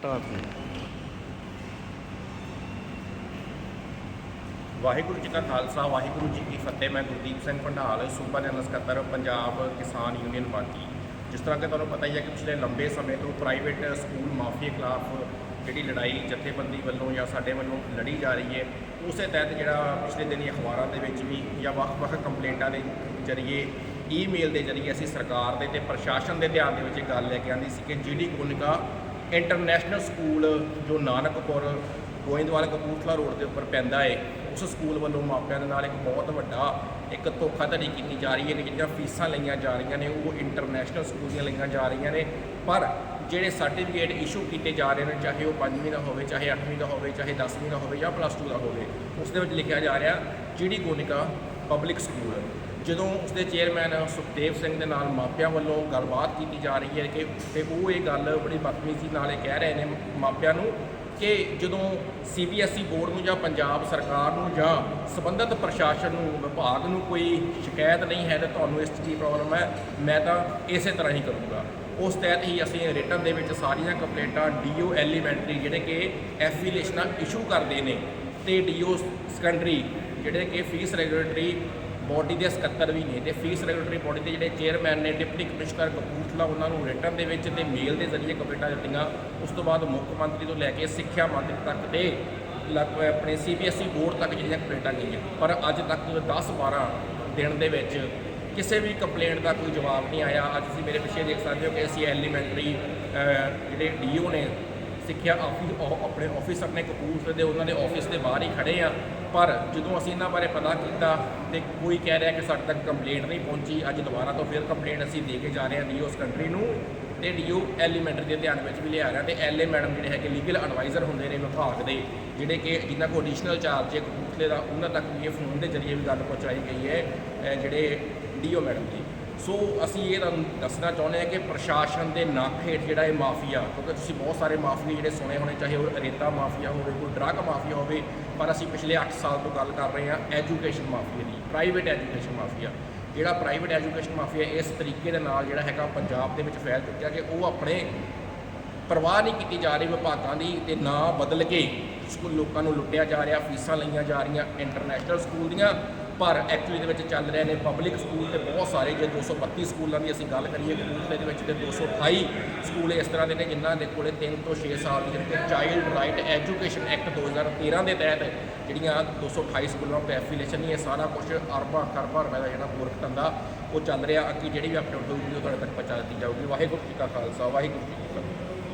Start Waheguru ji ਕਾ ਖਾਲਸਾ, ਵਾਹਿਗੁਰੂ ਜੀ ਕੀ ਫਤਿਹ। ਮੈਂ ਗੁਰਦੀਪ ਸਿੰਘ ਭੰਡਾਲ ਸੂਬਾ ਜਨਰਲ ਸਕੱਤਰ, ਪੰਜਾਬ ਕਿਸਾਨ ਯੂਨੀਅਨ ਬਾਗੀ। ਜਿਸ ਤਰ੍ਹਾਂ ਕਿ ਤੁਹਾਨੂੰ ਪਤਾ ਹੀ ਹੈ ਕਿ ਪਿਛਲੇ ਲੰਬੇ ਸਮੇਂ ਤੋਂ ਪ੍ਰਾਈਵੇਟ ਸਕੂਲ ਮਾਫੀਆ ਖਿਲਾਫ ਜਿਹੜੀ ਲੜਾਈ ਜਥੇਬੰਦੀ ਵੱਲੋਂ ਜਾਂ ਸਾਡੇ ਵੱਲੋਂ ਲੜੀ ਜਾ ਰਹੀ ਹੈ, ਉਸੇ ਤਹਿਤ ਜਿਹੜਾ ਪਿਛਲੇ ਦਿਨੀ ਅਖਬਾਰਾਂ ਦੇ ਵਿੱਚ ਵੀ ਜਾਂ ਵੱਖ-ਵੱਖ ਕੰਪਲੇਂਟਾਂ ਦੇ ਜ਼ਰੀਏ, ਈਮੇਲ ਦੇ ਜ਼ਰੀਏ ਅਸੀਂ ਸਰਕਾਰ ਦੇ ਤੇ ਪ੍ਰਸ਼ਾਸਨ ਦੇ ਧਿਆਨ ਦੇ ਵਿੱਚ ਇਹ ਗੱਲ ਲੈ ਕੇ ਆਂਦੀ ਸੀ ਕਿ ਜਿਹੜੀ ਗੁਨਕਾ ਇੰਟਰਨੈਸ਼ਨਲ ਸਕੂਲ ਜੋ ਨਾਨਕਪੁਰ, ਗੋਇੰਦਵਾਲ ਕਪੂਰਥਲਾ ਰੋਡ ਦੇ ਉੱਪਰ ਪੈਂਦਾ ਹੈ ਉਸ ਸਕੂਲ ਵੱਲੋਂ ਮਾਪਿਆਂ ਦੇ ਨਾਲ ਇੱਕ ਬਹੁਤ ਵੱਡਾ, ਇੱਕ ਧੋਖਾਧੜੀ ਕੀਤੀ ਜਾ ਰਹੀ ਹੈ ਕਿ ਜਿਹੜੀਆਂ ਫੀਸਾਂ ਲਈਆਂ ਜਾ ਰਹੀਆਂ ਨੇ, ਉਹ ਇੰਟਰਨੈਸ਼ਨਲ ਸਕੂਲ ਦੀਆਂ ਲਈਆਂ ਜਾ ਰਹੀਆਂ ਨੇ। ਪਰ ਜਿਹੜੇ ਸਰਟੀਫਿਕੇਟ ਇਸ਼ੂ ਕੀਤੇ ਜਾ ਰਹੇ ਨੇ, ਚਾਹੇ ਉਹ 5ਵੀਂ ਦਾ ਹੋਵੇ, ਚਾਹੇ 8ਵੀਂ ਦਾ ਹੋਵੇ, ਚਾਹੇ 10ਵੀਂ ਦਾ ਹੋਵੇ ਜਾਂ ਪਲੱਸ 2 ਦਾ ਹੋਵੇ, ਉਸ ਦੇ ਵਿੱਚ ਲਿਖਿਆ ਜਾ ਰਿਹਾ, ਜਿਹੜੀ ਗੋਨਿਕਾ ਪਬਲਿਕ ਸਕੂਲ ਜਦੋਂ ਉਸ ਦੇ ਚੇਅਰਮੈਨ ਸੁਖਦੇਵ ਸਿੰਘ ਦੇ ਨਾਲ ਮਾਪਿਆਂ ਵੱਲੋਂ ਗੱਲਬਾਤ ਕੀਤੀ ਜਾ ਰਹੀ ਹੈ ਕਿ ਤੇ ਉਹ ਇਹ ਗੱਲ ਬੜੀ ਬਦਤਮੀਜ਼ੀ ਨਾਲ ਇਹ ਕਹਿ ਰਹੇ ਨੇ ਮਾਪਿਆਂ ਨੂੰ ਕਿ ਜਦੋਂ ਸੀਬੀਐਸਈ ਬੋਰਡ ਨੂੰ ਜਾਂ ਪੰਜਾਬ ਸਰਕਾਰ ਨੂੰ ਜਾਂ ਸੰਬੰਧਿਤ ਪ੍ਰਸ਼ਾਸਨ ਨੂੰ, ਵਿਭਾਗ ਨੂੰ ਕੋਈ ਸ਼ਿਕਾਇਤ ਨਹੀਂ ਹੈ ਤਾਂ ਤੁਹਾਨੂੰ ਇਸ 'ਚ ਕੀ ਪ੍ਰੋਬਲਮ ਹੈ, ਮੈਂ ਤਾਂ ਇਸੇ ਤਰ੍ਹਾਂ ਹੀ ਕਰੂੰਗਾ। ਉਸ ਤਹਿਤ ਹੀ ਅਸੀਂ ਰਿਟਰਨ ਦੇ ਵਿੱਚ ਸਾਰੀਆਂ ਕੰਪਲੇਂਟਾਂ ਡੀਓ ਐਲੀਮੈਂਟਰੀ ਜਿਹੜੇ ਕਿ ਐਫੀਲੀਏਸ਼ਨਾਂ ਇਸ਼ੂ ਕਰਦੇ ਨੇ ਤੇ ਡੀਓ ਸੈਕੰਡਰੀ ਜਿਹੜੇ ਕਿ ਫੀਸ ਰੈਗੂਲੇਟਰੀ ਬੋਡੀ ਦੇ ਸਕੱਤਰ ਵੀ ਨੇ ਤੇ ਫੀਸ ਰੈਗੂਲੇਟਰੀ ਬੋਡੀ ਦੇ ਜਿਹੜੇ ਚੇਅਰਮੈਨ ਨੇ ਡਿਪਟੀ ਕਮਿਸ਼ਨਰ ਕਪੂਰਥਲਾ, ਉਹਨਾਂ ਨੂੰ ਰਿਟਰਨ ਦੇ ਵਿੱਚ ਤੇ ਮੇਲ ਦੇ ਜ਼ਰੀਏ ਕੰਪਲੇਂਟਾਂ ਦਿੱਤੀਆਂ। ਉਸ ਤੋਂ ਬਾਅਦ ਮੁੱਖ ਮੰਤਰੀ ਤੋਂ ਲੈ ਕੇ ਸਿੱਖਿਆ ਮੰਤਰੀ ਤੱਕ ਤੇ ਲਗ- ਆਪਣੇ ਸੀਬੀਐਸਈ ਬੋਰਡ ਤੱਕ ਜਿਹੜੀਆਂ ਕੰਪਲੇਂਟਾਂ ਗਈਆਂ। ਪਰ ਅੱਜ ਤੱਕ 10 12 ਦਿਨ ਦੇ ਵਿੱਚ ਕਿਸੇ ਵੀ ਕੰਪਲੇਂਟ ਦਾ ਕੋਈ ਜਵਾਬ ਨਹੀਂ ਆਇਆ। ਅੱਜ ਤੁਸੀਂ ਮੇਰੇ ਪਿੱਛੇ ਦੇਖ ਸਕਦੇ ਹੋ ਕਿ ਅਸੀਂ ਐਲੀਮੈਂਟਰੀ ਜਿਹੜੇ ਡੀਓ ਨੇ ਸਿੱਖਿਆ ਆਫਿਸ ਉਹ ਆਪਣੇ ਆਫਿਸ ਆਪਣੇ ਕਪੂਰਥਲੇ ਦੇ ਉਹਨਾਂ ਦੇ ਆਫਿਸ ਦੇ ਬਾਹਰ ਹੀ ਖੜੇ ਆ। ਪਰ ਜਦੋਂ ਅਸੀਂ ਇਹਨਾਂ ਬਾਰੇ ਪਤਾ ਕੀਤਾ ਤੇ ਕੋਈ ਕਹਿ ਰਿਹਾ ਕਿ ਸਾਡੇ ਤੱਕ ਕੰਪਲੇਂਟ ਨਹੀਂ ਪਹੁੰਚੀ, ਅੱਜ ਦੁਬਾਰਾ ਤੋਂ ਫਿਰ ਕੰਪਲੇਂਟ ਅਸੀਂ ਦੇ ਕੇ ਜਾ ਰਹੇ ਹਾਂ ਡੀਓ ਕੰਟਰੀ ਨੂੰ ਤੇ ਡੀਓ ਐਲੀਮੈਂਟਰੀ ਦੇ ਧਿਆਨ ਵਿੱਚ ਵੀ ਲਿਆ ਰਿਹਾ ਤੇ ਐਲਏ ਮੈਡਮ ਜਿਹੜੇ ਹੈਗੇ ਲੀਗਲ ਐਡਵਾਈਜ਼ਰ ਹੁੰਦੇ ਨੇ ਵਿਭਾਗ ਦੇ, ਜਿਹੜੇ ਕਿ ਜਿਨ੍ਹਾਂ ਕੋਲ ਐਡੀਸ਼ਨਲ ਚਾਰਜ ਹੈ ਕਪੂਰਥਲੇ ਦਾ, ਉਹਨਾਂ ਤੱਕ ਵੀ ਇਹ ਫੋਨ ਦੇ ਜ਼ਰੀਏ ਵੀ ਗੱਲ ਪਹੁੰਚਾਈ ਗਈ ਹੈ, ਅਹ ਜਿਹੜੇ ਡੀਓ ਮੈਡਮ ਦੀ। ਸੋ ਅਸੀਂ ਇਹ ਤੁਹਾਨੂੰ ਦੱਸਣਾ ਚਾਹੁੰਦੇ ਹਾਂ ਕਿ ਪ੍ਰਸ਼ਾਸਨ ਦੇ ਨੱਕ ਹੇਠ ਜਿਹੜਾ ਇਹ ਮਾਫੀਆ, ਕਿਉਂਕਿ ਤੁਸੀਂ ਬਹੁਤ ਸਾਰੇ ਮਾਫੀਆ ਜਿਹੜੇ ਸੁਣੇ ਹੋਣੇ, ਚਾਹੇ ਉਹ ਰੇਤਾ ਮਾਫੀਆ ਹੋਵੇ ਕੋਈ ਡਰੱਗ ਮਾਫੀਆ ਹੋਵੇ, ਪਰ ਅਸੀਂ ਪਿਛਲੇ 8 ਸਾਲ ਤੋਂ ਗੱਲ ਕਰ ਰਹੇ ਹਾਂ ਐਜੂਕੇਸ਼ਨ ਮਾਫੀਆ ਦੀ ਪ੍ਰਾਈਵੇਟ ਐਜੂਕੇਸ਼ਨ ਮਾਫੀਆ। ਜਿਹੜਾ ਪ੍ਰਾਈਵੇਟ ਐਜੂਕੇਸ਼ਨ ਮਾਫੀਆ ਇਸ ਤਰੀਕੇ ਦੇ ਨਾਲ ਜਿਹੜਾ ਹੈਗਾ ਪੰਜਾਬ ਦੇ ਵਿੱਚ ਫੈਲ ਚੁੱਕਿਆ ਕਿ ਉਹ ਆਪਣੇ ਪਰਵਾਹ ਨਹੀਂ ਕੀਤੀ ਜਾ ਰਹੀ ਵਿਭਾਗਾਂ ਦੀ ਤੇ ਨਾ ਬਦਲ ਕੇ ਸਕੂਲ ਲੋਕਾਂ ਨੂੰ ਲੁੱਟਿਆ ਜਾ ਰਿਹਾ, ਫੀਸਾਂ ਲਈਆਂ ਜਾ ਰਹੀਆਂ ਇੰਟਰਨੈਸ਼ਨਲ ਸਕੂਲ ਦੀਆਂ ਪਰ ਐਕਚੁਅਲੀ ਦੇ ਵਿੱਚ ਚੱਲ ਰਹੇ ਨੇ ਪਬਲਿਕ ਸਕੂਲ ਤੇ ਬਹੁਤ ਸਾਰੇ ਜੇ 232 ਸਕੂਲਾਂ ਦੀ ਅਸੀਂ ਗੱਲ ਕਰੀਏ, ਕਪੂਰਥਲੇ ਦੇ ਵਿੱਚ ਤੇ 228 ਸਕੂਲ ਇਸ ਤਰ੍ਹਾਂ ਦੇ ਨੇ ਜਿਨ੍ਹਾਂ ਦੇ ਕੋਲੇ 3 ਤੋਂ 6 ਸਾਲ ਦੀ ਜਿਹੜੇ ਚਾਈਲਡ ਰਾਈਟ ਐਜੂਕੇਸ਼ਨ ਐਕਟ 2013 ਦੇ ਤਹਿਤ ਜਿਹੜੀਆਂ 228 ਸਕੂਲਾਂ ਤੋਂ ਐਫੀਲੀਏਸ਼ਨ ਨਹੀਂ ਇਹ ਸਾਰਾ ਕੁਝ ਅਰਬਾਂ ਖਰਬਾਂ ਰੁਪਏ ਦਾ ਜਿਹੜਾ ਮੂਰਖ ਧੰਦਾ ਉਹ ਚੱਲ ਰਿਹਾ। ਅੱਗੇ ਜਿਹੜੀ ਵੀ ਅਪਡੇਟ ਹੋਊਗੀ, ਉਹ ਤੁਹਾਡੇ ਤੱਕ ਪਹੁੰਚਾ ਦਿੱਤੀ ਜਾਊਗੀ। ਵਾਹਿਗੁਰੂ ਜੀ ਕਾ ਖਾਲਸਾ, ਵਾਹਿਗੁਰੂ ਜੀ ਕੀ ਫਤਿਹ।